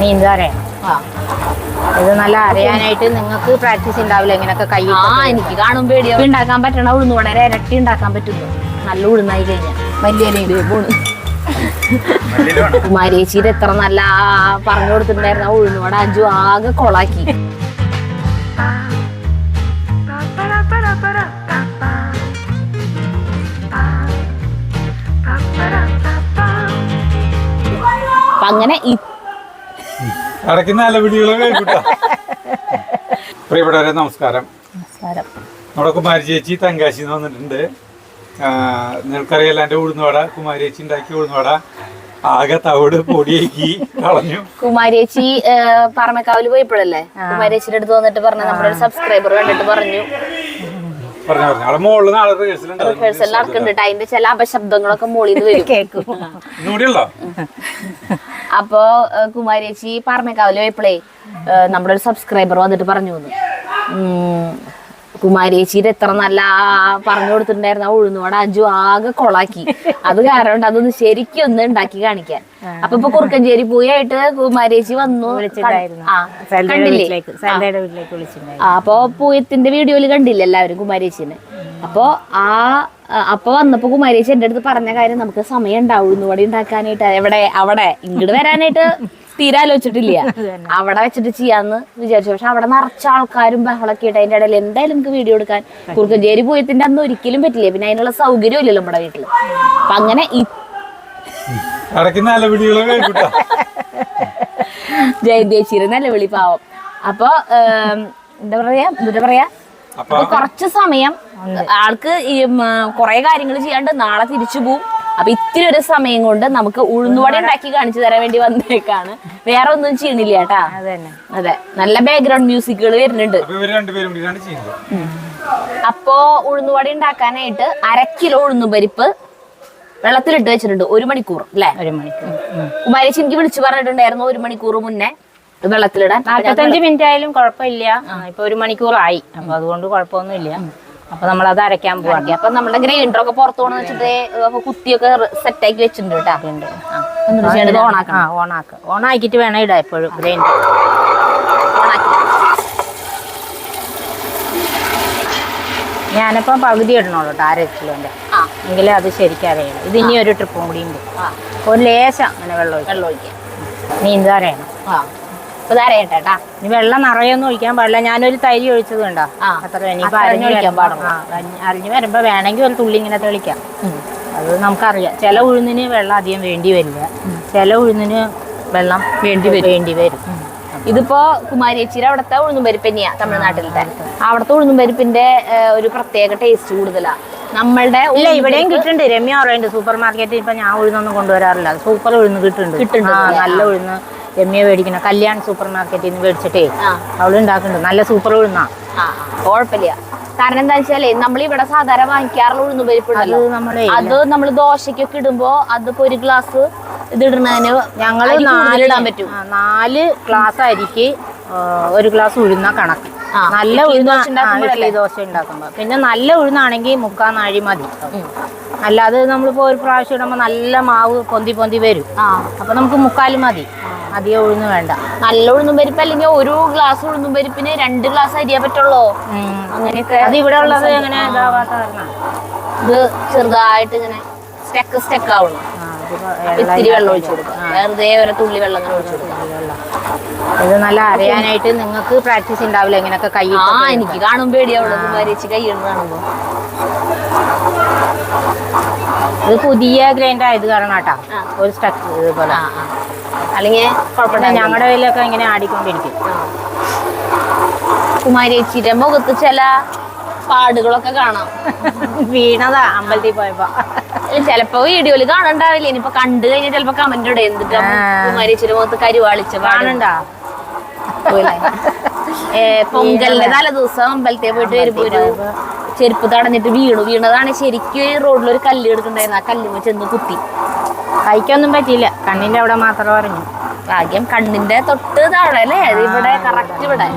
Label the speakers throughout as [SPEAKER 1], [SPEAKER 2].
[SPEAKER 1] നീന്താറിയണം
[SPEAKER 2] ആ.
[SPEAKER 1] ഇത് നല്ല അറിയാനായിട്ട് നിങ്ങൾക്ക് പ്രാക്ടീസ് ഉണ്ടാവില്ല? ഇങ്ങനൊക്കെ കൈ
[SPEAKER 2] ആ എനിക്ക് കാണും പേടിയാ ഉണ്ടാക്കാൻ പറ്റണ ഉഴുന്ന് വളരെ ഇരട്ടി ഉണ്ടാക്കാൻ പറ്റുന്നു നല്ല ഉഴുന്നായി കഴിഞ്ഞാൽ വലിയ പോണ്. കുമാരേച്ചിയുടെ എത്ര നല്ല പറഞ്ഞു കൊടുത്തിട്ടുണ്ടായിരുന്ന. ആ ഉഴുന്ന് വട അഞ്ചു ആകെ കൊളാക്കി. അങ്ങനെ
[SPEAKER 3] അടയ്ക്കുന്ന നല്ല വീഡിയോകളൊക്കെ കേൾക്കൂട്ടോ. പ്രിയപ്പെട്ടവരെ നമസ്കാരം.
[SPEAKER 2] നമസ്കാരം.
[SPEAKER 3] നമ്മുടെ കുമാരി ചേച്ചി തങ്കാശി എന്ന് വന്നിട്ടുണ്ട്. ആ, നിങ്ങൾക്കറിയാലോ എന്റെ ഉഴുന്നുവട കുമാരി ചേച്ചി ഉണ്ടാക്കിയ ഉഴുന്നുവട. ആകെ തവിട് പൊടിയേക്കി കളഞ്ഞു.
[SPEAKER 2] കുമാരി കുമാരേച്ചി പോയിപ്പോഴല്ലേ? പോയപ്പോഴല്ലേ കുമാരേച്ചിയുടെ അടുത്ത് വന്നിട്ട് പറഞ്ഞു നമ്മുടെ ഒരു സബ്സ്ക്രൈബർ കണ്ടിട്ട് പറഞ്ഞു.
[SPEAKER 3] പറഞ്ഞു പറഞ്ഞു. അവിടെ മുകളിൽ നാളെ റിഹേഴ്സൽ ഉണ്ടാവും
[SPEAKER 2] റിഹേഴ്സൽ നടക്കുന്നുണ്ട്. അതിന്റെ ചില അപശബ്ദങ്ങളൊക്കെ മോളിൽ നിന്ന് വരും
[SPEAKER 1] കേൾക്കും
[SPEAKER 3] ഇന്നുകൂടിയുള്ളോ
[SPEAKER 2] അപ്പോ കുമാരേച്ചി പാറമേക്കാവിൽ പോയപ്പോഴേ നമ്മുടെ ഒരു സബ്സ്ക്രൈബർ വന്നിട്ട് പറഞ്ഞു കുമാരേച്ചിയുടെ എത്ര നല്ല പറഞ്ഞു കൊടുത്തിട്ടുണ്ടായിരുന്നു. ആ ഉഴുന്നുവട അജു ആകെ കൊളാക്കി. അത് കാരണം അതൊന്ന് ശരിക്കും ഒന്ന് ഉണ്ടാക്കി കാണിക്കാൻ. അപ്പൊ ഇപ്പൊ കുറുക്കഞ്ചേരി പോയായിട്ട് കുമാരേച്ചി വന്നു. കണ്ടില്ലേ? അപ്പൊ പൂയത്തിന്റെ വീഡിയോയിൽ കണ്ടില്ല എല്ലാവരും കുമാരേച്ചിനെ അപ്പൊ ആ ആ, അപ്പൊ വന്നപ്പോ കുമാരേച്ചി എന്റെ അടുത്ത് പറഞ്ഞ കാര്യം നമുക്ക് സമയം ഉണ്ടാവും. ഇവിടെ ഉണ്ടാക്കാനായിട്ട്. എവിടെ? അവിടെ. ഇങ്ങോട്ട് വരാനായിട്ട്. തീരെ ആലോചിച്ചിട്ടില്ല അവിടെ വെച്ചിട്ട് ചെയ്യാന്ന് വിചാരിച്ചു. പക്ഷെ അവിടെ നിറച്ച ആൾക്കാരും ബഹളൊക്കെ ആയിട്ട് അതിന്റെ ഇടയിൽ എന്തായാലും നമുക്ക് വീഡിയോ എടുക്കാൻ കുറുക്കഞ്ചേരി പോയതിന്റെ അന്ന് ഒരിക്കലും പറ്റില്ല. പിന്നെ അതിനുള്ള സൗകര്യം ഇല്ലല്ലോ നമ്മുടെ വീട്ടിൽ. അപ്പൊ അങ്ങനെ
[SPEAKER 3] അടയ്ക്കുന്ന നല്ല വിളി
[SPEAKER 2] ജയദേശിയുടെ പാവം. അപ്പൊ എന്താ പറയാ? എന്താ പറയാ? കുറച്ച് സമയം ആൾക്ക് ഈ കൊറേ കാര്യങ്ങൾ ചെയ്യാണ്ട് നാളെ തിരിച്ചു പോവും. അപ്പൊ ഇത്തിരി ഒരു സമയം കൊണ്ട് നമുക്ക് ഉഴുന്നുവട ഉണ്ടാക്കി കാണിച്ചു തരാൻ വേണ്ടി വന്നേക്കാണ്. വേറെ ഒന്നും ചെയ്യണില്ല കേട്ടാ.
[SPEAKER 1] അത് തന്നെ
[SPEAKER 2] അതെ. നല്ല ബാക്ക്ഗ്രൗണ്ട് മ്യൂസിക്കുകൾ വരുന്നുണ്ട്.
[SPEAKER 3] അപ്പൊ
[SPEAKER 2] ഉഴുന്നുവട ഉണ്ടാക്കാനായിട്ട് അര കിലോ ഉഴുന്നുപരിപ്പ് വെള്ളത്തിലിട്ട് വെച്ചിട്ടുണ്ട്. ഒരു മണിക്കൂർ അല്ലെ?
[SPEAKER 1] ഒരു മണിക്കൂർ.
[SPEAKER 2] കുമാരേശ് എനിക്ക് വിളിച്ചു പറഞ്ഞിട്ടുണ്ടായിരുന്നു ഒരു മണിക്കൂർ മുന്നേ വെള്ളത്തിലിടാൻ.
[SPEAKER 1] നാൽപ്പത്തഞ്ച് മിനിറ്റ് ആയാലും കുഴപ്പമില്ല. ഇപ്പൊ ഒരു മണിക്കൂർ ആയി അപ്പൊ അതുകൊണ്ട് കുഴപ്പമൊന്നുമില്ല. അപ്പൊ നമ്മൾ അത് അരയ്ക്കാൻ പോവാണ്.
[SPEAKER 2] അപ്പൊ നമ്മുടെ ഗ്രൈൻഡർ ഒക്കെ പുറത്തു പോകണമെന്ന് വെച്ചിട്ട് കുത്തിയൊക്കെ സെറ്റ് ആക്കി വെച്ചിട്ടുണ്ട് കേട്ടാ ഓണാക്കാം ചെയ്യേണ്ടത് ഓണാക്കണം.
[SPEAKER 1] ആ ഓണാക്ക. ഓണാക്കിയിട്ട് വേണം ഇടാം എപ്പോഴും ഗ്രൈൻഡർ
[SPEAKER 2] ഓണാക്കി.
[SPEAKER 1] ഞാനിപ്പം പകുതി ഇടണോളൂ കേട്ടോ അര കിലോന്റെ. എങ്കിലേ അത് ശരിക്കും അറിയണം ഇത് ഇനി ഒരു ട്രിപ്പും കൂടി ഉണ്ട്. ഒരു ലേശം അങ്ങനെ വെള്ളം
[SPEAKER 2] വെള്ളം ഒഴിക്കാം.
[SPEAKER 1] നീന്താറിയണം
[SPEAKER 2] ആ. ധാരയട്ടെ കേട്ടാ
[SPEAKER 1] ഇനി വെള്ളം നിറയൊന്നും ഒഴിക്കാൻ പാടില്ല. ഞാനൊരു തരി ഒഴിച്ചത് കണ്ടോ?
[SPEAKER 2] അറിഞ്ഞു
[SPEAKER 1] അത്ര ഇനിയിപ്പോ
[SPEAKER 2] ഒഴിക്കാൻ
[SPEAKER 1] വരുമ്പോ- അരിഞ്ഞ് വേണമെങ്കിൽ ഒരു തുള്ളി ഇങ്ങനെ തെളിക്കാം. അത് നമുക്കറിയാം. ചില ഉഴുന്നിന് വെള്ളം അധികം വേണ്ടി വരില്ല. ചില ഉഴുന്നിന് വെള്ളം വേണ്ടി വരും. വേണ്ടി വരും.
[SPEAKER 2] ഇതിപ്പോ കുമാരിയേച്ചിയുടെ അവിടുത്തെ ഉഴുന്നുംപരിപ്പ് തന്നെയാ തമിഴ്നാട്ടിലത്തെ. അവിടുത്തെ ഉഴുന്നുപരിപ്പിന്റെ ഒരു പ്രത്യേക ടേസ്റ്റ് കൂടുതലാ. നമ്മളുടെ
[SPEAKER 1] ഇല്ല ഇവിടെയും കിട്ടുന്നുണ്ട്. രമ്യ പറയുന്നുണ്ട് സൂപ്പർ മാർക്കറ്റിൽ ഇപ്പൊ ഞാൻ ഉഴുന്നൊന്നും കൊണ്ടുവരാറില്ല. സൂപ്പർ ഉഴുന്ന് കിട്ടുന്നുണ്ട്.
[SPEAKER 2] കിട്ടുന്നുണ്ട്.
[SPEAKER 1] നല്ല ഉഴുന്ന്. രമ്യ മേടിക്കണം കല്യാൺ സൂപ്പർ മാർക്കറ്റിൽ നിന്ന് മേടിച്ചിട്ടേ അവൾ ഉണ്ടാക്കുന്നുണ്ട് നല്ല സൂപ്പർ ഉഴുന്നാ.
[SPEAKER 2] കുഴപ്പമില്ല കാരണം എന്താ വെച്ചാലേ നമ്മൾ ഇവിടെ സാധാരണ വാങ്ങിക്കാറുള്ള ഉഴുന്ന്
[SPEAKER 1] അത് നമ്മളെ
[SPEAKER 2] അത് നമ്മൾ ദോശക്കൊക്കെ ഇടുമ്പോ അതിപ്പോ ഒരു ഗ്ലാസ് ഇത് ഇടുന്നതിന്
[SPEAKER 1] ഞങ്ങൾ
[SPEAKER 2] അരി
[SPEAKER 1] നാല്
[SPEAKER 2] ഇടാൻ പറ്റും.
[SPEAKER 1] നാല് ഗ്ലാസ് അരിക്ക് ഒരു ഗ്ലാസ് ഉഴുന്ന കണക്ക്. നല്ല
[SPEAKER 2] ഇഡ്ഡലി
[SPEAKER 1] ഉഴുന്ന
[SPEAKER 2] ദോശ ഉണ്ടാക്കുമ്പോഴല്ലേ?
[SPEAKER 1] ഇഡ്ഡലി ദോശ ഉണ്ടാക്കുമ്പോ പിന്നെ നല്ല ഉഴുന്നാണെങ്കിൽ മുക്കാൽ നാഴി മതി. അല്ലാതെ നമ്മളിപ്പോ ഒരു പ്രാവശ്യം ഇടുമ്പോ നല്ല മാവ് പൊന്തി പൊന്തി വരും. അപ്പൊ നമുക്ക് മുക്കാൽ മതി. അധികം ഉഴുന്ന് വേണ്ട.
[SPEAKER 2] നല്ല ഉഴുന്നും പരിപ്പ് അല്ലെങ്കിൽ ഒരു ഗ്ലാസ് ഉഴുന്നും പരിപ്പിന് രണ്ട് ഗ്ലാസ് അരിയാ പറ്റുള്ളൂ? അങ്ങനെയൊക്കെ
[SPEAKER 1] അത് ഇവിടെ ഉള്ളത് എങ്ങനെ ഇതാവാത്ത കാരണം
[SPEAKER 2] ഇത് ചെറുതായിട്ട് ഇങ്ങനെ സ്റ്റെക്ക് സ്റ്റെക്ക് ആവുള്ളൂ. ഇത്തിരി വെള്ളം ഒഴിച്ചു കൊടുക്കുക. വെറുതെ ഒരു തുള്ളി വെള്ളം ഒഴിച്ചു കൊടുക്കുക.
[SPEAKER 1] ഇത് നല്ല അറിയാനായിട്ട് നിങ്ങൾക്ക് പ്രാക്ടീസ് ഉണ്ടാവില്ല ഇങ്ങനെയൊക്കെ കൈ
[SPEAKER 2] ആ എനിക്ക് കാണും പേടിയാവുള്ളൂ കൈ ഇടുന്ന കാണുമ്പോ.
[SPEAKER 1] ഇത് പുതിയ ഗ്രൈൻഡ് ആയത് കാരണം കേട്ടാ ഒരു സ്റ്റക്ക് ഇതുപോലെ
[SPEAKER 2] അല്ലെങ്കിൽ കുഴപ്പമില്ല.
[SPEAKER 1] ഞങ്ങളുടെ കയ്യിലൊക്കെ ഇങ്ങനെ ആടിക്കൊണ്ടിരിക്കും.
[SPEAKER 2] കുമാരിച്ചിയുടെ മുഖത്ത് ചില പാടുകളൊക്കെ കാണാം.
[SPEAKER 1] വീണതാ അമ്പലത്തിൽ പോയപ്പോ.
[SPEAKER 2] ചിലപ്പോ വീഡിയോയിൽ കാണണ്ടാവില്ല. ഇനിയിപ്പോ കണ്ടു കഴിഞ്ഞാൽ ചിലപ്പോ കമന്റ് ഇടേ. എന്നിട്ട് കുമാരിച്ചിയുടെ മുഖത്ത് കരുവാളിച്ച
[SPEAKER 1] കാണണ്ടാ?
[SPEAKER 2] പൊങ്കലിന്റെ തലേ ദിവസം അമ്പലത്തെ പോയിട്ട് വരുമ്പോ ഒരു ചെരുപ്പ് തടഞ്ഞിട്ട് വീണു. വീണതാണ് ശരിക്കും റോഡിൽ ഒരു കല്ല് എടുക്കണ്ടായിരുന്നു ആ കല്ലുമ്മ ചെന്ന് കുത്തി.
[SPEAKER 1] കൈക്കൊന്നും പറ്റിയില്ല. കണ്ണിന്റെ അവിടെ മാത്രം പറഞ്ഞു
[SPEAKER 2] ഭാഗ്യം കണ്ണിന്റെ തൊട്ട് താഴെ അല്ലേ? ഇവിടെ കറക്റ്റ് ഇവിടെ.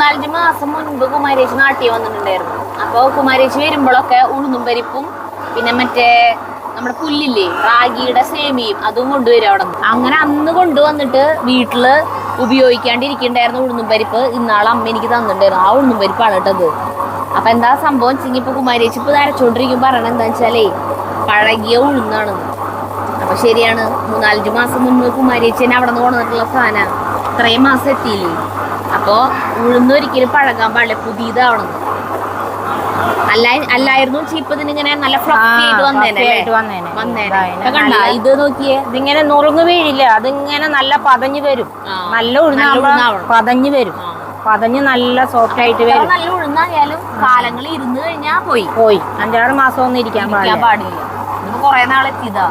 [SPEAKER 2] മൂന്നാലഞ്ച് മാസം മുൻപ് കുമാരേശി നാട്ടിൽ വന്നിട്ടുണ്ടായിരുന്നു. അപ്പോൾ കുമാരേശി വരുമ്പോഴൊക്കെ ഉഴുന്നും പരിപ്പും പിന്നെ മറ്റേ നമ്മുടെ പുല്ലില്ലേ റാഗിയുടെ സേമിയും അതും കൊണ്ടുവരും അവിടെ അങ്ങനെ അന്ന് കൊണ്ടുവന്നിട്ട് വീട്ടിൽ ഉപയോഗിക്കാണ്ടിരിക്കണ്ടായിരുന്നു ഉഴുന്നും പരിപ്പ്. ഇന്നാളെ അമ്മ എനിക്ക് തന്നിട്ടുണ്ടായിരുന്നു. ആ ഉഴുന്നും പരിപ്പാണ് കേട്ടത് അപ്പൊ എന്താ സംഭവം വെച്ചെങ്കിൽ ഇപ്പൊ കുമാരേച്ചി ഇപ്പൊ നരച്ചോണ്ടിരിക്കും പറയണത് എന്താ വെച്ചാലേ പഴകിയ ഉഴുന്നാണ്. അപ്പൊ ശരിയാണ്. മൂന്നാലഞ്ച് മാസം മുന്നേ കുമാരേച്ചേനെ അവിടെ നിന്ന് കൊണ്ടുവന്നിട്ടുള്ള സാധനം. ഇത്രയും മാസം എത്തിയില്ലേ? അപ്പൊ ഉഴുന്ന് ഒരിക്കലും പഴകാൻ പാടില്ല. പുതിയതാവണം. അല്ല അല്ലായിരുന്നു ഇപ്പൊ ഇതിനിങ്ങനെ നല്ല ഫ്ലഫി ആയിട്ട് വന്നേനെ
[SPEAKER 1] വന്നേനെ.
[SPEAKER 2] കണ്ടാ ഇത് നോക്കിയേ.
[SPEAKER 1] ഇതിങ്ങനെ നുറുങ്ങ് വീഴില്ല. അതിങ്ങനെ നല്ല പതഞ്ഞു വരും. നല്ല
[SPEAKER 2] ഉഴുന്നാവണം.
[SPEAKER 1] പതഞ്ഞു വരും. പതഞ്ഞ് നല്ല സോഫ്റ്റ് ആയിട്ട് വരും.
[SPEAKER 2] നല്ല ഉഴുന്നായാലും കാലങ്ങൾ ഇരുന്ന് കഴിഞ്ഞാ പോയി.
[SPEAKER 1] പോയി. അഞ്ചാറ് മാസം ഒന്നും ഇരിക്കാൻ പാടില്ല.
[SPEAKER 2] ഇതിപ്പോ കൊറേ നാളെത്തിയതാ.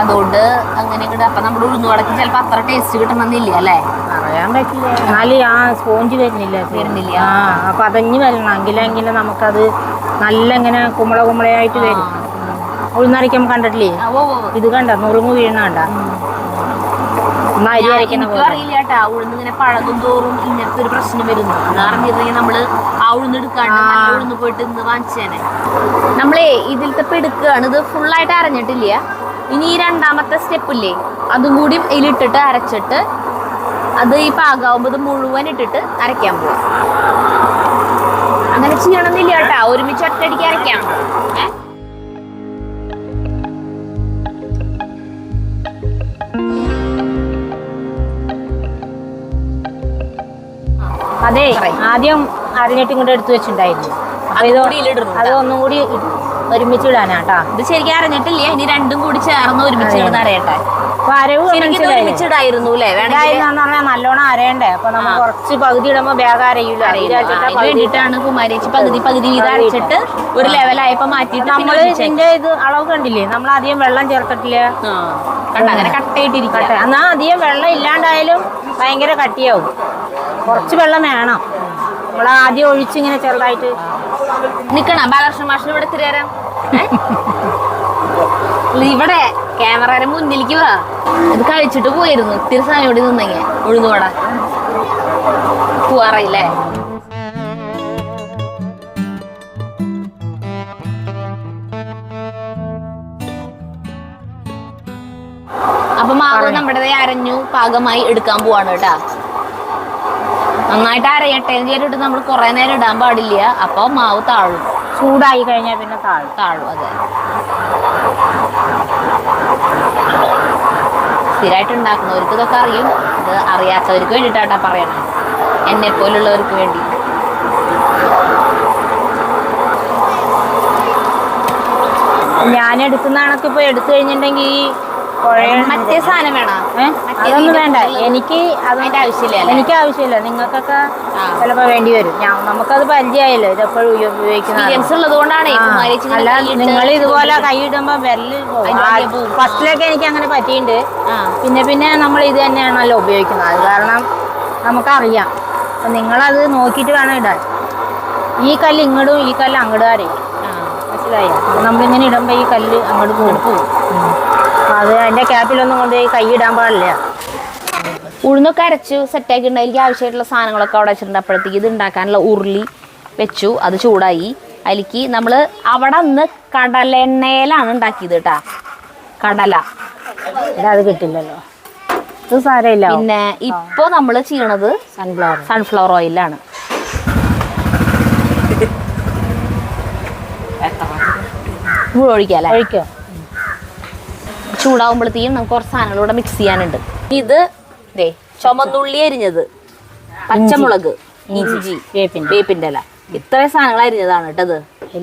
[SPEAKER 2] അതുകൊണ്ട് അങ്ങനെ അപ്പൊ നമ്മുടെ ഉഴുന്നുവടക്ക് ചിലപ്പോ അത്ര ടേസ്റ്റ് കിട്ടണമെന്നില്ല അല്ലേ?
[SPEAKER 1] പറയാൻ പറ്റില്ല. എന്നാലും ആ സ്പോഞ്ച് വരുന്നില്ല.
[SPEAKER 2] വരുന്നില്ല.
[SPEAKER 1] ആ അപ്പം അതഞ്ഞ് വരണം. എങ്കിലെങ്കിലും നമുക്കത് നല്ല ഇങ്ങനെ കുമ്പള കുമ്പളയായിട്ട് വരും. ഉഴുന്നരയ്ക്കുമ്പോൾ കണ്ടിട്ടില്ലേ?
[SPEAKER 2] ആ, ഓ ഓ
[SPEAKER 1] ഇത് കണ്ട? നുറുങ്ങ് വീഴണ കണ്ട?
[SPEAKER 2] നമ്മളെ ഉഴുന്ന് ഇങ്ങനെ പഴകും തോറും ഇങ്ങനത്തെ ഒരു പ്രശ്നം വരുന്നു. നമ്മൾ ആ ഉഴുന്ന് എടുക്കാണ്ട് നല്ല ഉഴുന്ന് പോയിട്ട് ഇന്ന് വാങ്ങിച്ചേനെ. നമ്മളേ ഇതിലത്തെ എടുക്കുകയാണ് ഇത് ഫുള്ളായിട്ട് അരഞ്ഞിട്ടില്ല. ഇനി ഈ രണ്ടാമത്തെ സ്റ്റെപ്പില്ലേ അതും കൂടി ഇതിലിട്ടിട്ട് അരച്ചിട്ട് അത് ഈ പാകാവുമ്പോൾ ഇത് മുഴുവൻ ഇട്ടിട്ട് അരയ്ക്കാൻ പോകും അങ്ങനെ ചെയ്യണമെന്നില്ല കേട്ടാ. ഒരുമിച്ച് ഒറ്റയടിക്ക് അരയ്ക്കാം?
[SPEAKER 1] അതെ ആദ്യം അരിഞ്ഞിട്ട് ഇങ്ങോട്ട് എടുത്തു വെച്ചിട്ടുണ്ടായിരുന്നു.
[SPEAKER 2] അതും
[SPEAKER 1] ഒന്നും കൂടി ഒരുമിച്ച് ഇടാനാട്ടാ
[SPEAKER 2] ഇത് ശരിക്കും അരഞ്ഞിട്ടില്ല. ഇനി രണ്ടും കൂടി ചേർന്ന് ഒരുമിച്ച് ഇടുന്ന അരയട്ടെ.
[SPEAKER 1] അപ്പൊ അരവ്
[SPEAKER 2] ശരിക്കും ഇത്
[SPEAKER 1] മനസ്സിലായില്ലേ?
[SPEAKER 2] ഒരുമിച്ച് ഇടായിരുന്നു അല്ലേ? വേണമെങ്കിൽ
[SPEAKER 1] ഇതായിരുന്നെന്ന് പറഞ്ഞാൽ നല്ലോണം അരയണ്ടേ? അപ്പൊ നമ്മൾ. കുറച്ച് പകുതി ഇടുമ്പോ
[SPEAKER 2] വേണ്ടിയിട്ടാണ് കുമാരേച്ചി പകുതി പകുതി വീതം അരച്ചിട്ട് ഒരു ലെവലായപ്പോ മാറ്റിട്ട് നമ്മൾ
[SPEAKER 1] ഇതിന്റെ ഇത് അളവ് കണ്ടില്ലേ? നമ്മൾ അധികം വെള്ളം ചേർത്തിട്ടില്ല?
[SPEAKER 2] അങ്ങനെ കട്ടയിട്ടിരിക്കട്ടെ
[SPEAKER 1] കട്ടെ എന്നാ അധികം വെള്ളം ഇല്ലാണ്ടായാലും ഭയങ്കര കട്ടിയാവും. കുറച്ച് വെള്ളം വേണം. നമ്മൾ ആദ്യം ഒഴിച്ചിങ്ങനെ ചെറുതായിട്ട്
[SPEAKER 2] നിക്കണം? ബാലകൃഷ്ണ മാഷിന് ഇവിടെ ഏ? ഇവിടെ ക്യാമറയുടെ മുന്നിലേക്ക് വാ. ഇത് കഴിച്ചിട്ട് പോയിരുന്നു. ഇത്തിരി സമയം ഇവിടെ നിന്നെങ്കിൽ ഉഴുന്നുവട. പോവാറില്ലേ അപ്പൊ മാവ് നമ്മുടെ അരഞ്ഞു പാകമായി എടുക്കാൻ പോവാണ് കേട്ടാ. നന്നായിട്ട് അരയട്ടെ എന്ന് വിചാരിച്ചിട്ട് നമ്മൾ കുറെ നേരം ഇടാൻ പാടില്ല. അപ്പൊ മാവ് താഴും
[SPEAKER 1] ചൂടായി കഴിഞ്ഞാൽ പിന്നെ താഴും.
[SPEAKER 2] താഴും അതെ. സ്ഥിരമായിട്ട് ഉണ്ടാക്കുന്നവർക്ക് ഇതൊക്കെ അറിയും. ഇത് അറിയാത്തവർക്ക് വേണ്ടിയിട്ടാട്ടാ പറയണം എന്നെ പോലുള്ളവർക്ക് വേണ്ടി.
[SPEAKER 1] ഞാൻ എടുക്കുന്ന കണക്ക് ഇപ്പൊ എടുത്തു കഴിഞ്ഞിട്ടുണ്ടെങ്കിൽ
[SPEAKER 2] മറ്റേ സാധനം വേണം?
[SPEAKER 1] അതൊന്നും വേണ്ട. എനിക്ക് അത്
[SPEAKER 2] അതിന്റെ ആവശ്യമില്ല
[SPEAKER 1] എനിക്ക് ആവശ്യമില്ല. നിങ്ങൾക്കൊക്കെ. ചിലപ്പോ വേണ്ടി വരും. ഞാൻ നമുക്കത് പരിചയമായല്ലോ. ഇതെപ്പോഴും
[SPEAKER 2] ഉപയോഗിക്കുന്നത്.
[SPEAKER 1] അല്ല നിങ്ങൾ ഇതുപോലെ കൈയിടുമ്പോ
[SPEAKER 2] വിരൽ.
[SPEAKER 1] ഫസ്റ്റിലൊക്കെ എനിക്ക് അങ്ങനെ പറ്റിയിട്ടുണ്ട്. പിന്നെ പിന്നെ നമ്മൾ ഇത് തന്നെയാണല്ലോ ഉപയോഗിക്കുന്നത്. അത് കാരണം നമുക്കറിയാം. അപ്പൊ നിങ്ങളത് നോക്കിയിട്ട് വേണം ഇടാൻ. ഈ കല്ല് ഇങ്ങോട്ടും ഈ കല്ല് അങ്ങോട്ടും അറിയാം മനസ്സിലായി? നമ്മളിങ്ങനെ ഇടുമ്പോ ഈ കല്ല് അങ്ങോട്ട് പോകും. അത് അതിന്റെ ക്യാപ്പിലൊന്നും കൊണ്ട് കൈ ഇടാൻ പാടില്ല.
[SPEAKER 2] ഉഴുന്നൊക്കെ അരച്ചു സെറ്റാക്കി അതിലേക്ക് ആവശ്യമായിട്ടുള്ള സാധനങ്ങളൊക്കെ അവിടെ വെച്ചിട്ടുണ്ട്. അപ്പോഴത്തേക്ക് ഇത് ഉണ്ടാക്കാനുള്ള ഉരുളി വെച്ചു. അത് ചൂടായി. അതിലേക്ക് നമ്മൾ അവിടെ നിന്ന് കടലെണ്ണയിലാണ് ഉണ്ടാക്കിയത് കേട്ടാ. കടല.
[SPEAKER 1] അത് കിട്ടില്ലല്ലോ. ഇത് സാരമില്ല.
[SPEAKER 2] പിന്നെ ഇപ്പൊ നമ്മൾ ചെയ്യണത്
[SPEAKER 1] സൺഫ്ലവർ
[SPEAKER 2] സൺഫ്ലവർ ഓയിലാണ് ഒഴിക്കാം
[SPEAKER 1] ഒഴിക്കോ?
[SPEAKER 2] ചൂടാവുമ്പോഴത്തേക്കും നമുക്ക് കുറച്ച് സാധനങ്ങൾ കൂടെ മിക്സ് ചെയ്യാനുണ്ട്. ഇത് ദേ ചുമന്നുള്ളി അരിഞ്ഞത്. പച്ചമുളക് ഇഞ്ചി.
[SPEAKER 1] വേപ്പിന്റെ
[SPEAKER 2] വേപ്പിന്റെ ഇല. ഇത്രയും സാധനങ്ങൾ അരിഞ്ഞതാണ് കേട്ടത്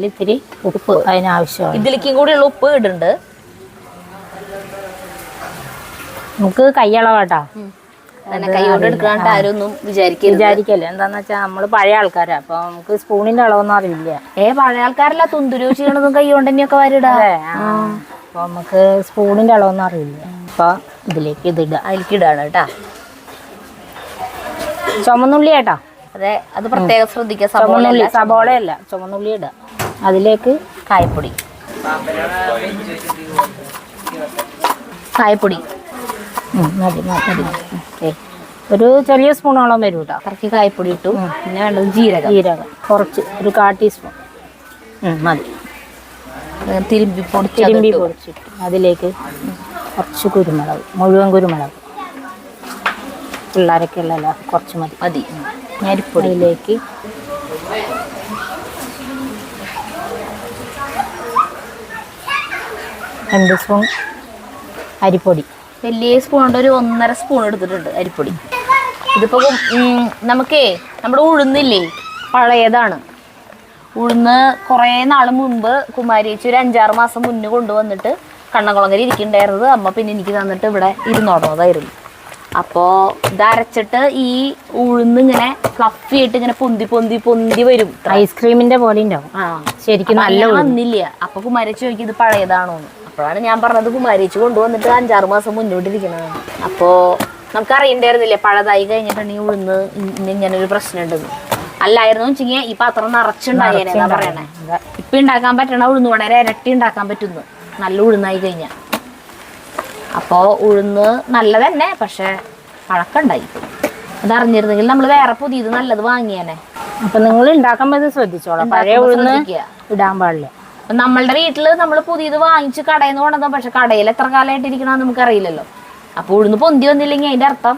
[SPEAKER 1] ഇത്തിരി ഉപ്പ് അതിനാവശ്യമാണ്.
[SPEAKER 2] ഇതിലേക്കും കൂടിയുള്ള ഉപ്പ് ഇടുന്നുണ്ട്.
[SPEAKER 1] നമുക്ക് കൈയളവാട്ടാ.
[SPEAKER 2] അങ്ങനെ കൈ കൊണ്ട് എടുക്കാണ്ട് ആരും ഒന്നും വിചാരിക്കരുത്.
[SPEAKER 1] വിചാരിക്കല്ലേ? എന്താന്ന് വെച്ചാൽ നമ്മൾ പഴയ ആൾക്കാരാ. അപ്പൊ നമുക്ക് സ്പൂണിന്റെ അളവൊന്നും അറിയില്ല.
[SPEAKER 2] ഏ പഴയ ആൾക്കാരല്ല തുന്തുരു ചെയ്യണതും കൈ കൊണ്ട് തന്നെയൊക്കെ വരിടാ
[SPEAKER 1] അല്ലേ ആ. അപ്പൊ നമുക്ക് സ്പൂണിന്റെ അളവൊന്നും അറിയില്ല. അപ്പോൾ ഇതിലേക്ക് ഇതിടുക
[SPEAKER 2] അതിലേക്ക് ഇടാണ് കേട്ടാ.
[SPEAKER 1] ചുമന്നുള്ളി കേട്ടാ
[SPEAKER 2] അതെ അത് പ്രത്യേകം ശ്രദ്ധിക്കുക.
[SPEAKER 1] ചുമന്നുള്ളി
[SPEAKER 2] സബോള
[SPEAKER 1] സബോളയല്ല. ചുമന്നുള്ളി ഇടുക അതിലേക്ക്
[SPEAKER 2] കായപ്പൊടി. കായപ്പൊടി.
[SPEAKER 1] മതി മതി ഓക്കെ. ഒരു ചെറിയ സ്പൂണോളം വരും കേട്ടോ.
[SPEAKER 2] കറക്കി കായപ്പൊടി ഇട്ടു. പിന്നെ വേണ്ടത് ജീരകം.
[SPEAKER 1] ജീരകം. കുറച്ച് ഒരു കാ ടീസ്പൂൺ. മതി.
[SPEAKER 2] തിരുമ്പി പൊടിച്ച്
[SPEAKER 1] തിരുമ്പി പൊടിച്ചിട്ട് അതിലേക്ക് കുറച്ച് കുരുമുളക് മുഴുവൻ കുരുമുളക്. പിള്ളേരൊക്കെ ഉള്ളല്ലോ കുറച്ച് മതി.
[SPEAKER 2] മതി.
[SPEAKER 1] ഞരിപ്പൊടിയിലേക്ക് രണ്ട് സ്പൂൺ അരിപ്പൊടി.
[SPEAKER 2] വലിയ സ്പൂൺ കൊണ്ട് ഒരു ഒന്നര സ്പൂൺ എടുത്തിട്ടുണ്ട് അരിപ്പൊടി. ഇതിപ്പോ നമുക്കേ നമ്മുടെ ഉഴുന്നില്ലേ പഴയതാണ്. ഉഴുന്ന് കുറേ നാൾ മുമ്പ് കുമാരിയേച്ചി ഒരു അഞ്ചാറ് മാസം മുന്നേ കൊണ്ടുവന്നിട്ട് കണ്ണകുളങ്ങര ഇരിക്കണ്ടായിരുന്നത്. അമ്മ പിന്നെ എനിക്ക് തന്നിട്ട് ഇവിടെ ഇരുന്നോടുന്നതായിരുന്നു. അപ്പോൾ ഇത് അരച്ചിട്ട് ഈ ഉഴുന്ന് ഇങ്ങനെ ഫ്ലഫി ആയിട്ട് ഇങ്ങനെ പൊന്തി പൊന്തി പൊന്തി വരും.
[SPEAKER 1] ഐസ്ക്രീമിന്റെ പോലെ ഉണ്ടാവും. ശരിക്കും നല്ല.
[SPEAKER 2] വന്നില്ല. അപ്പൊ കുമാരേച്ചി ചോദിക്കും ഇത് പഴയതാണോ അപ്പോഴാണ് ഞാൻ പറഞ്ഞത് കുമാരേച്ചി കൊണ്ടുവന്നിട്ട് അഞ്ചാറ് മാസം മുന്നോട്ടിരിക്കണത് അപ്പോ നമുക്ക് അറിയണ്ടായിരുന്നില്ലേ പഴതായി കഴിഞ്ഞിട്ടുണ്ടെങ്കിൽ ഉഴുന്ന് ഇങ്ങനെ ഒരു പ്രശ്നമുണ്ടെന്ന് അല്ലായിരുന്നു വെച്ചെങ്കിൽ ഈ പാത്രം നിറച്ചുണ്ടായേനെന്നാ പറയണേ?
[SPEAKER 1] അതെ.
[SPEAKER 2] ഇപ്പൊ ഉണ്ടാക്കാൻ പറ്റണ ഉഴുന്ന് വളരെ ഇരട്ടി ഉണ്ടാക്കാൻ പറ്റുന്നു. നല്ല ഉഴുന്നായി കഴിഞ്ഞാൽ അപ്പോ ഉഴുന്ന് നല്ല തന്നെ പക്ഷെ പഴക്കണ്ടായി. അതറിഞ്ഞിരുന്നെങ്കിൽ നമ്മൾ വേറെ പുതിയത് നല്ലത് വാങ്ങിയേനെ.
[SPEAKER 1] അപ്പൊ നിങ്ങൾ ഉണ്ടാക്കാൻ ഇത് ശ്രദ്ധിച്ചോളാം. പഴയ ഉഴുന്ന്. ഇടാൻ പാടില്ല.
[SPEAKER 2] നമ്മളുടെ വീട്ടിൽ നമ്മൾ പുതിയത് വാങ്ങിച്ച് കടയിൽ നിന്ന് കൊണ്ടുവന്ന പക്ഷെ കടയിൽ എത്ര കാലമായിട്ടിരിക്കണമെന്ന് നമുക്ക് അറിയില്ലല്ലോ അപ്പൊ ഉഴുന്ന് പൊന്തി വന്നില്ലെങ്കിൽ അതിന്റെ അർത്ഥം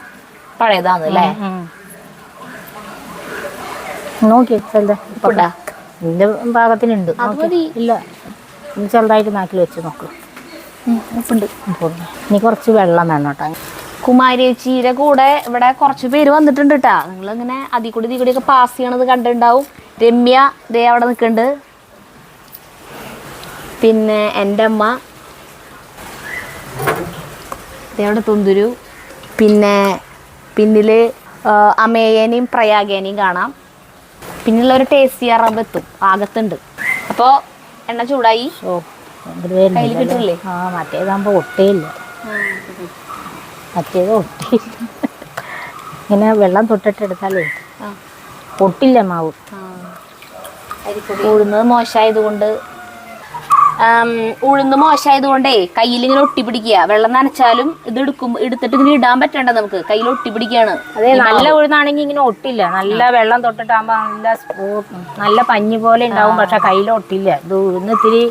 [SPEAKER 2] പഴയതാണ് അല്ലേ.
[SPEAKER 1] നോക്കി ചെറുതെ? ഇതിന്റെ പാകത്തിനുണ്ട്. ഇല്ല. ഇത് ചെറുതായിട്ട് നാട്ടിൽ വെച്ച് നോക്ക്.
[SPEAKER 2] ഉപ്പുണ്ട്.
[SPEAKER 1] ഇനി കുറച്ച് വെള്ളം വേണം കേട്ടോ.
[SPEAKER 2] കുമാരിയേച്ചിയുടെ കൂടെ ഇവിടെ കുറച്ച് പേര് വന്നിട്ടുണ്ട് കേട്ടാ. നിങ്ങൾ ഇങ്ങനെ അതി കൂടി ഇതിൽ കൂടിയൊക്കെ പാസ് ചെയ്യണത് കണ്ടിട്ടുണ്ടാവും. രമ്യ ദേ അവിടെ നിൽക്കുന്നുണ്ട്. പിന്നെ എന്റെ അമ്മ. ദേ അവിടെ തുന്തുരു. പിന്നെ പിന്നിൽ അമേയേനെയും അമേയനെയും പ്രയാഗേനെയും കാണാം. പിന്നുള്ള ഒരു ടേസ്റ്റ് അറബ് എത്തും. ആകത്തുണ്ട്. അപ്പോൾ എണ്ണ ചൂടായി.
[SPEAKER 1] ഓ
[SPEAKER 2] കയ്യിൽ കിട്ടില്ലേ?
[SPEAKER 1] ആ ഒട്ടേയില്ല. മറ്റേത് ഒട്ടേയില്ല. ഇങ്ങനെ വെള്ളം
[SPEAKER 2] തൊട്ടിട്ടെടുത്താലേ
[SPEAKER 1] ഒട്ടില്ല മാവ്.
[SPEAKER 2] കൂടുന്നത് മോശമായത് കൊണ്ട് ഉഴുന്ന് മോശമായത് കൊണ്ടേ കയ്യിൽ ഇങ്ങനെ ഒട്ടിപ്പിടിക്കുക. വെള്ളം നനച്ചാലും ഇത് എടുക്കും എടുത്തിട്ട് ഇങ്ങനെ ഇടാൻ പറ്റണ്ട നമുക്ക്. കയ്യിൽ ഒട്ടിപ്പിടിക്കുകയാണ്.
[SPEAKER 1] അതെ നല്ല ഉഴുന്നാണെങ്കിൽ ഇങ്ങനെ ഒട്ടില്ല. നല്ല വെള്ളം തൊട്ടിട്ടാകുമ്പോ നല്ല നല്ല പഞ്ഞി പോലെ ഉണ്ടാവും. പക്ഷെ കയ്യിൽ ഒട്ടില്ല. ഇത് ഉഴുന്ന് ഇത്തിരി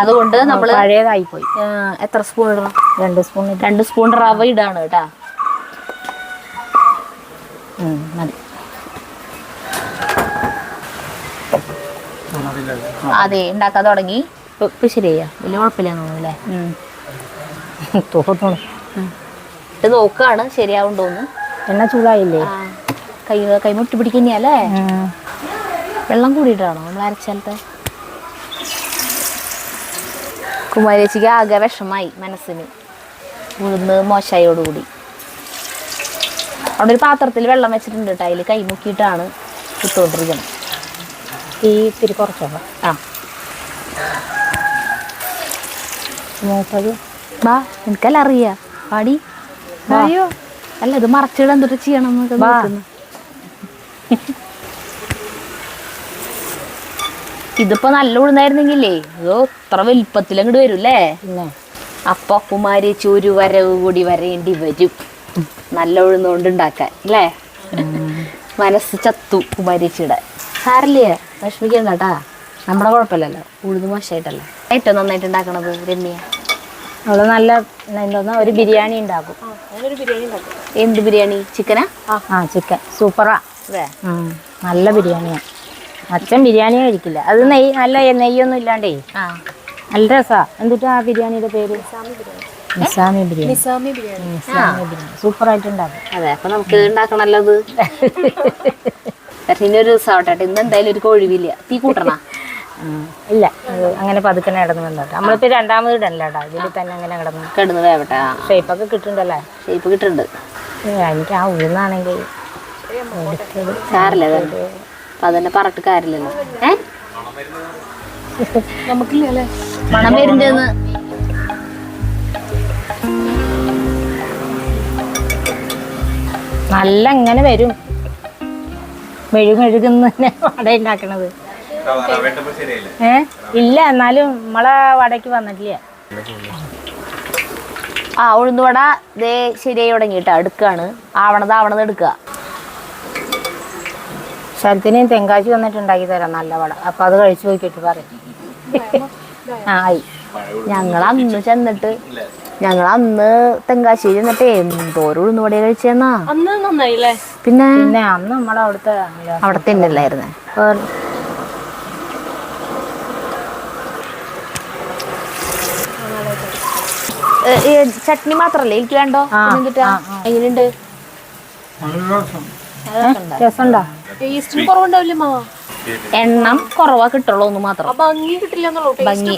[SPEAKER 2] അതുകൊണ്ട് നമ്മൾ
[SPEAKER 1] പഴയതായി പോയി
[SPEAKER 2] എത്ര സ്പൂൺ ഇടണം?
[SPEAKER 1] രണ്ട് സ്പൂൺ
[SPEAKER 2] രണ്ട് സ്പൂൺ റവ ഇടാണ് കേട്ടാ.
[SPEAKER 1] മതി.
[SPEAKER 2] അതെ ഉണ്ടാക്കാൻ തുടങ്ങി. ഇപ്പൊ ശരിയാ. വലിയ കുഴപ്പമില്ല തോന്നുന്നു അല്ലേ?
[SPEAKER 1] തോന്നുന്നു.
[SPEAKER 2] ഇത് നോക്കാണ് തോന്നുന്നു.
[SPEAKER 1] എണ്ണ ചൂടായില്ലേ?
[SPEAKER 2] കൈ കൈ മുട്ടി പിടിക്കുന്നല്ലേ വെള്ളം കൂടിയിട്ടാണോ നമ്മൾ അരച്ചാലത്തെ? കുമാരേച്ചിക്ക് ആകെ വിഷമായി മനസ്സിന്. ഉഴുന്ന് മോശമായോടുകൂടി അവിടെ ഒരു പാത്രത്തിൽ വെള്ളം വെച്ചിട്ടുണ്ട് കേട്ടോ. അതിൽ കൈമുക്കിയിട്ടാണ് ഇട്ടുകൊണ്ടിരിക്കുന്നത്.
[SPEAKER 1] ഈ ഇത്തിരി കുറച്ചോളാം
[SPEAKER 2] ആ.
[SPEAKER 1] മൂപ്പത്
[SPEAKER 2] ബാ എനിക്കല്ല അറിയാ പാടി അയ്യോ. അല്ല ഇത് മറച്ചിടാൻ എന്തൊട്ട് ചെയ്യണം എന്നൊക്കെ
[SPEAKER 1] വാ.
[SPEAKER 2] നോക്കുന്നു. ഇതിപ്പോ നല്ല ഉഴുന്നായിരുന്നെങ്കിലേ ഇതോ ഇത്ര വലിപ്പത്തിൽ അങ്ങോട്ട് വരും അല്ലേ അപ്പൊ കുമാരിച്ച് ഒരു വരവ് കൂടി വരേണ്ടി വരും. നല്ല ഉഴുന്നുകൊണ്ട് ഉണ്ടാക്കാൻ അല്ലേ? മനസ്സ് ചത്തു കുമാരിച്ചിയുടെ സാറില്ലേ വിഷമിക്കണ്ട കേട്ടാ. നമ്മുടെ കുഴപ്പമില്ലല്ലോ. ഉഴുത് മോശമായിട്ടല്ല? ഏറ്റവും നന്നായിട്ട് ഉണ്ടാക്കണത് രമ്യ.
[SPEAKER 1] അവൾ നല്ല എന്തോന്നാ ഒരു ബിരിയാണി ഉണ്ടാക്കും.
[SPEAKER 2] എന്ത് ബിരിയാണി? ചിക്കനാ?
[SPEAKER 1] ആ. ചിക്കൻ. സൂപ്പറാ. നല്ല ബിരിയാണിയാ. അച്ഛൻ ബിരിയാണി കഴിക്കില്ല. അത് നെയ്യ് നല്ല നെയ്യൊന്നും ഇല്ലാണ്ടേ. നല്ല രസാ. എന്തിട്ടാ ആ ബിരിയാണിയുടെ പേര്? നിസാമി ബിരിയാണി. നിസാമി ബിരിയാണി. സൂപ്പറായിട്ട് ഉണ്ടാക്കും.
[SPEAKER 2] അതെ അപ്പൊ നമുക്ക് ഉണ്ടാക്കണല്ലോ അത്. പക്ഷെ ഇനി ഒരു ദിവസം ആവട്ടെ ഇന്ന് എന്തായാലും ഒരു കൊഴിവില്ല. തീ കൂട്ടണ.
[SPEAKER 1] ഇല്ല അങ്ങനെ പതുക്കനെ നടന്നു വന്നോട്ടെ നമ്മളിപ്പോ രണ്ടാമത് ഇടല്ല കേട്ടോ ഇതിൽ തന്നെ അങ്ങനെ കിടന്നു.
[SPEAKER 2] കിടന്നതാവട്ടെ
[SPEAKER 1] ഷേപ്പൊക്കെ കിട്ടുന്നുണ്ടല്ലേ?
[SPEAKER 2] ഷേപ്പ് കിട്ടുന്നുണ്ട്
[SPEAKER 1] എനിക്ക് ആ ഉഴുന്നാണെങ്കിൽ
[SPEAKER 2] സാറില്ല അതന്നെ പറഞ്ഞിട്ട് കാര്യമില്ലല്ലോ. ഏ? നമുക്കില്ലല്ലേ? മണം വരുന്നുണ്ടെന്ന്.
[SPEAKER 1] നല്ല എങ്ങനെ വരും. മെഴുമെഴുകുന്ന വട ഉണ്ടാക്കണത് ഏ? ഇല്ല എന്നാലും നമ്മളെ വടക്ക് വന്നിട്ടില്ല.
[SPEAKER 2] ആ ഉഴുന്നുവട ദേ ശരിയായി തുടങ്ങിയിട്ടാ എടുക്കാണ്. ആവണത് ആവണത് എടുക്കുക
[SPEAKER 1] ശരത്തിനെയും തെങ്കാശി വന്നിട്ട് ഉണ്ടാക്കി തരാം നല്ല വട. അപ്പൊ അത് കഴിച്ചു നോക്കിയിട്ട് പറയും. ആ ആയി.
[SPEAKER 2] ഞങ്ങൾ അന്ന് ചെന്നിട്ട് ഞങ്ങൾ അന്ന് തെങ്കാശ്ശേരി ചെന്നിട്ട് എന്തോരം ഉഴുന്നുവട കഴിച്ചെന്നാ?
[SPEAKER 4] അന്ന് നന്നായില്ലേ?
[SPEAKER 2] പിന്നെ?
[SPEAKER 1] പിന്നെ അന്ന് നമ്മളെ അവിടുത്തെ
[SPEAKER 2] അവിടെ തിന്നല്ലായിരുന്നേ ചട്നി മാത്രല്ലേ? എനിക്ക് വേണ്ടോ. എങ്ങനെയുണ്ട്?
[SPEAKER 1] രസമുണ്ടോ?
[SPEAKER 4] ടേസ്റ്റും കുറവുണ്ടാവില്ലേ മാവ
[SPEAKER 2] എണ്ണം കുറവാ കിട്ടുള്ളൂ ഒന്ന് മാത്രം.
[SPEAKER 4] ഭംഗി കിട്ടില്ല
[SPEAKER 2] ഭംഗി,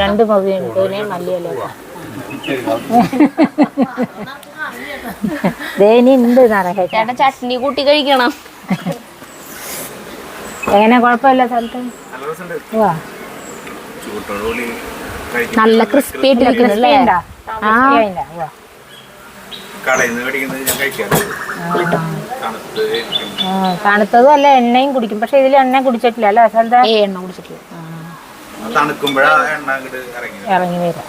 [SPEAKER 1] രണ്ട് മതിനെ മല്ലിയല്ലേ ദേനി ഉണ്ട്
[SPEAKER 2] ചട്നി കൂട്ടി കഴിക്കണം.
[SPEAKER 1] എങ്ങനെ കുഴപ്പമില്ല സ്ഥലത്ത്? വാ
[SPEAKER 2] നല്ല ക്രിസ്പി ആയിട്ട്.
[SPEAKER 1] ക്രിസ്പി ആ, തണുത്തതും അല്ല എണ്ണയും കുടിക്കും. പക്ഷെ ഇതിൽ എണ്ണ കുടിച്ചിട്ടില്ല അല്ലെ?
[SPEAKER 2] ഏ എണ്ണ കുടിച്ചിട്ടില്ല.
[SPEAKER 3] ഇറങ്ങി
[SPEAKER 1] വരാം.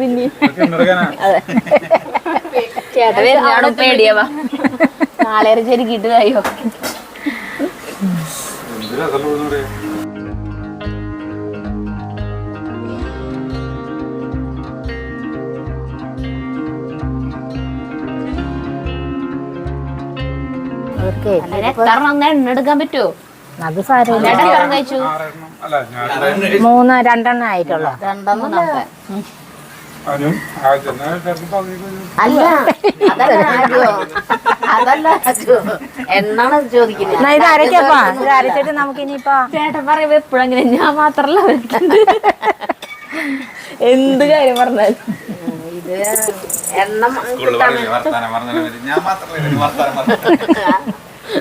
[SPEAKER 2] പിന്നെ? ചേട്ടാ പേടിയവാ? നാളെ ചെരുക്കിട്ട് കിട്ടുകയോ പറ്റുമോ
[SPEAKER 1] അത് സാരമില്ല. മൂന്ന് രണ്ടെണ്ണം ആയിട്ടുള്ളൂ.
[SPEAKER 2] രണ്ടെണ്ണത്തെ അല്ല അതല്ല രാജു. അതല്ല രാജു. എന്നാണ് ചോദിക്കുന്നത്?
[SPEAKER 1] എന്നാ ഇത് അരക്കപ്പാ ഇത് അരച്ചിട്ട് നമുക്ക് ഇനിയിപ്പോ
[SPEAKER 2] ചേട്ടൻ പറയുമ്പോ എപ്പോഴെങ്കിലും ഞാൻ മാത്രല്ല എന്ത് കാര്യം പറഞ്ഞാൽ ഇത് എണ്ണം.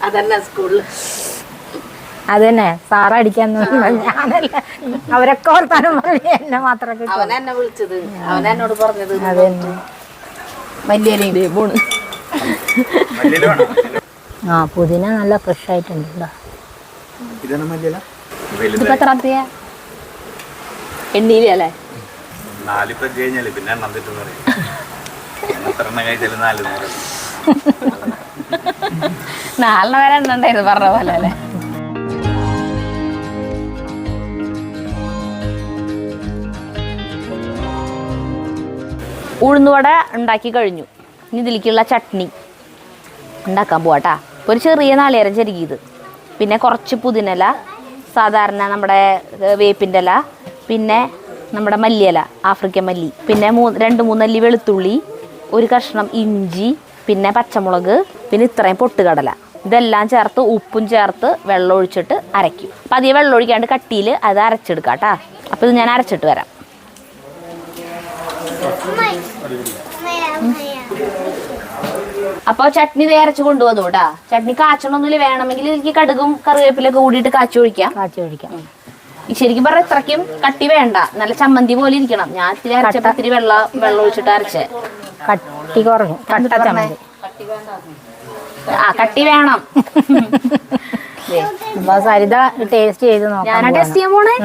[SPEAKER 2] അതന്നെ സ്കൂളിൽ
[SPEAKER 1] അത് തന്നെ സാറടിക്കാൻ ഞാനല്ല. അവരൊക്കെ ഓർത്താനും പറഞ്ഞു എന്നെ മാത്രം കിട്ടും
[SPEAKER 2] അവൻ എന്നെ വിളിച്ചത്. അവൻ എന്നോട് പറഞ്ഞത്
[SPEAKER 1] അത് തന്നെ
[SPEAKER 2] വലിയ പോണ്.
[SPEAKER 1] ആ പുതിന നല്ല ഫ്രഷ് ആയിട്ടുണ്ട് കേട്ടോ
[SPEAKER 3] ഇതാണ് മല്ലിയില?
[SPEAKER 2] ഇതിപ്പോ
[SPEAKER 3] വലുതായി.
[SPEAKER 2] എത്ര അത്തിയാ എണ്ണീലല്ലേ
[SPEAKER 3] നാല് കഴിഞ്ഞാൽ പിന്നെ എണ്ണം തെറ്റെന്ന് പറയും. എത്ര എണ്ണം കഴിച്ചാലും നാല് എന്ന്
[SPEAKER 2] നാലെണ്ണം വരെ എണ്ണ ഉണ്ടായിരുന്നു പറഞ്ഞ പോലെ അല്ലേ? ഉഴുന്നുവട ഉണ്ടാക്കി കഴിഞ്ഞു. ഇനി ഇതിലേക്കുള്ള ചട്നി ഉണ്ടാക്കാൻ പോവാട്ടാ. ഒരു ചെറിയ നാളികേരം ചെരുകിയത് പിന്നെ കുറച്ച് പുതിനല സാധാരണ നമ്മുടെ വേപ്പിന്റെ ഇല പിന്നെ നമ്മുടെ മല്ലിയില ആഫ്രിക്കൻ മല്ലി പിന്നെ മൂ രണ്ട് മൂന്നല്ലി വെളുത്തുള്ളി ഒരു കഷ്ണം ഇഞ്ചി പിന്നെ പച്ചമുളക് പിന്നെ ഇത്രയും പൊട്ടുകടല. ഇതെല്ലാം ചേർത്ത് ഉപ്പും ചേർത്ത് വെള്ളം ഒഴിച്ചിട്ട് അരയ്ക്കും. അപ്പം അധികം വെള്ളം ഒഴിക്കാണ്ട് കട്ടിയിൽ അത് അരച്ചെടുക്കാം കേട്ടാ അപ്പോൾ ഇത് ഞാൻ അരച്ചിട്ട് വരാം. അപ്പോൾ ചട്നി ദേ അരച്ച് കൊണ്ടുവന്നു കേട്ടാ. ചട്നി കാച്ചണമെന്നില്ല വേണമെങ്കിൽ എനിക്ക് കടുകും കറിവേപ്പിലൊക്കെ കൂടിയിട്ട് കാച്ചു ഒഴിക്കാം.
[SPEAKER 1] കാച്ചി ഒഴിക്കാം.
[SPEAKER 2] ശരിക്കും പറഞ്ഞ ഇത്രയ്ക്കും കട്ടി വേണ്ട. നല്ല ചമ്മന്തി പോലെ ഇരിക്കണം. ഞാൻ ഇത്തിരി അരച്ചപ്പോ ഇത്തിരി വെള്ളം വെള്ളം ഒഴിച്ചിട്ട് അരച്ചേ.
[SPEAKER 1] കട്ടി കുറഞ്ഞു. കട്ട ചമ്മന്തി.
[SPEAKER 2] ആ കട്ടി വേണം.
[SPEAKER 1] അപ്പൊ സരിത ടേസ്റ്റ് ചെയ്ത് ഞാൻ
[SPEAKER 2] ടെസ്റ്റ് ചെയ്യാൻ പോണേ?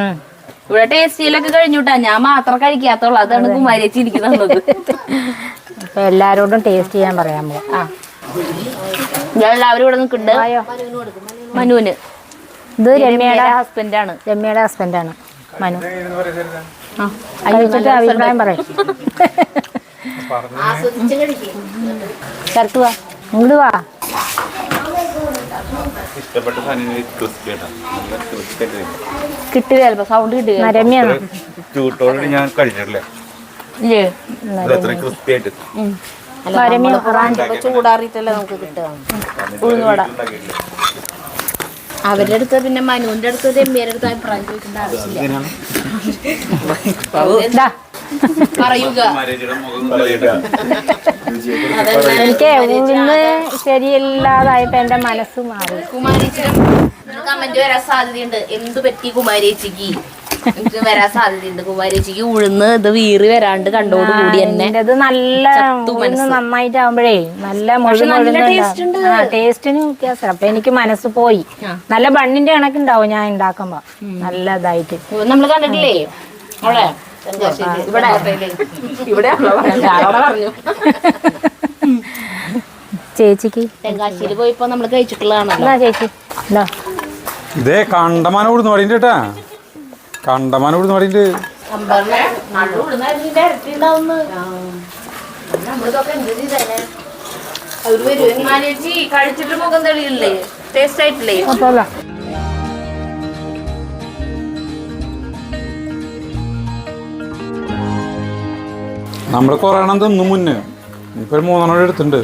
[SPEAKER 2] ഇവിടെ ടേസ്റ്റ് ചെയ്യലൊക്കെ കഴിഞ്ഞുട്ടാ. ഞാൻ മാത്രം കഴിക്കാത്തുള്ളൂ അതാണ് മരിച്ചിരിക്കുന്നത് ചിരിക്കുന്നത്
[SPEAKER 1] അപ്പൊ എല്ലാരോടും ടേസ്റ്റ് ചെയ്യാൻ പറയാൻ പോവാ
[SPEAKER 2] ആ. ഞാൻ എല്ലാവരും ഇവിടെ നിൽക്കുന്നുണ്ട്. മനുവിന്.
[SPEAKER 1] ഇത് രമ്യയുടെ
[SPEAKER 2] ഹസ്ബൻഡാണ്
[SPEAKER 1] രമ്യയുടെ ഹസ്ബൻഡാണ് മനു? കഴിച്ചിട്ട് അഭിപ്രായം പറയും.
[SPEAKER 2] ചേർത്ത് വാ.
[SPEAKER 1] ഇങ്ങോട്ട് വാ.
[SPEAKER 3] ഇഷ്ടപ്പെട്ട.
[SPEAKER 2] കിട്ടില്ല ചിലപ്പോ സൗണ്ട്
[SPEAKER 1] കിട്ടില്ല.
[SPEAKER 3] ചൂട്ടോടെ ഞാൻ കഴിഞ്ഞിട്ടില്ലേ.
[SPEAKER 2] ഇല്ലേ?
[SPEAKER 3] ക്രിസ്പി ആയിട്ട്
[SPEAKER 2] ചൂടാറിയിട്ടല്ലേ നമുക്ക് കിട്ടുക? ഉഴുന്നുവട അവരുടെ അടുത്ത് പിന്നെ മനുവിന്റെ അടുത്ത് രമ്യയുടെ അടുത്ത് അഭിപ്രായം ചോദിക്കേണ്ട ആവശ്യമില്ല.
[SPEAKER 1] എനിക്ക് ഉഴുന്ന് ശരിയില്ലാതായപ്പോ എന്റെ മനസ്സ് മാറി.
[SPEAKER 2] കമന്റ് വരാൻ സാധ്യതയുണ്ട്. എന്ത് പറ്റി കുമാരേച്ചിക്ക് എനിക്ക് വരാൻ സാധ്യതയുണ്ട്. കുമാരേച്ചിക്ക് ഉഴുന്ന് ഇത് വീറി വരാണ്ട് കണ്ടോടുകൂടി തന്നെ
[SPEAKER 1] ഇത് നല്ല നന്നായിട്ടാവുമ്പോഴേ നല്ല. ടേസ്റ്റിന് വ്യത്യാസം അപ്പൊ എനിക്ക് മനസ്സ് പോയി. നല്ല ബണ്ണിന്റെ കണക്കുണ്ടാവും ഞാൻ ഉണ്ടാക്കുമ്പോ. നല്ല ഇതായിട്ട്.
[SPEAKER 2] നമ്മൾ കണ്ടിട്ടില്ലേ? അവിടെ ഇവിടെ പറഞ്ഞു.
[SPEAKER 1] ചേച്ചിക്ക്?
[SPEAKER 2] തെങ്കാശ്ശേരി പോയിപ്പോ നമ്മൾ
[SPEAKER 1] കഴിച്ചിട്ടുള്ളതാണോ ചേച്ചി?
[SPEAKER 3] ഇതേ. കണ്ടമാന ഉഴുന്ന് വടിന്റെ കേട്ടാ. കണ്ടമാന
[SPEAKER 2] കഴിച്ചിട്ട് മുഖം തെളിയില്ലേ? ടേസ്റ്റ് ആയിട്ടില്ലേ?
[SPEAKER 3] നമ്മൾ കൊറോണ തിന്നു മുന്നേ. ഇപ്പൊ മൂന്നെണ്ണം എടുത്തിട്ടുണ്ട്.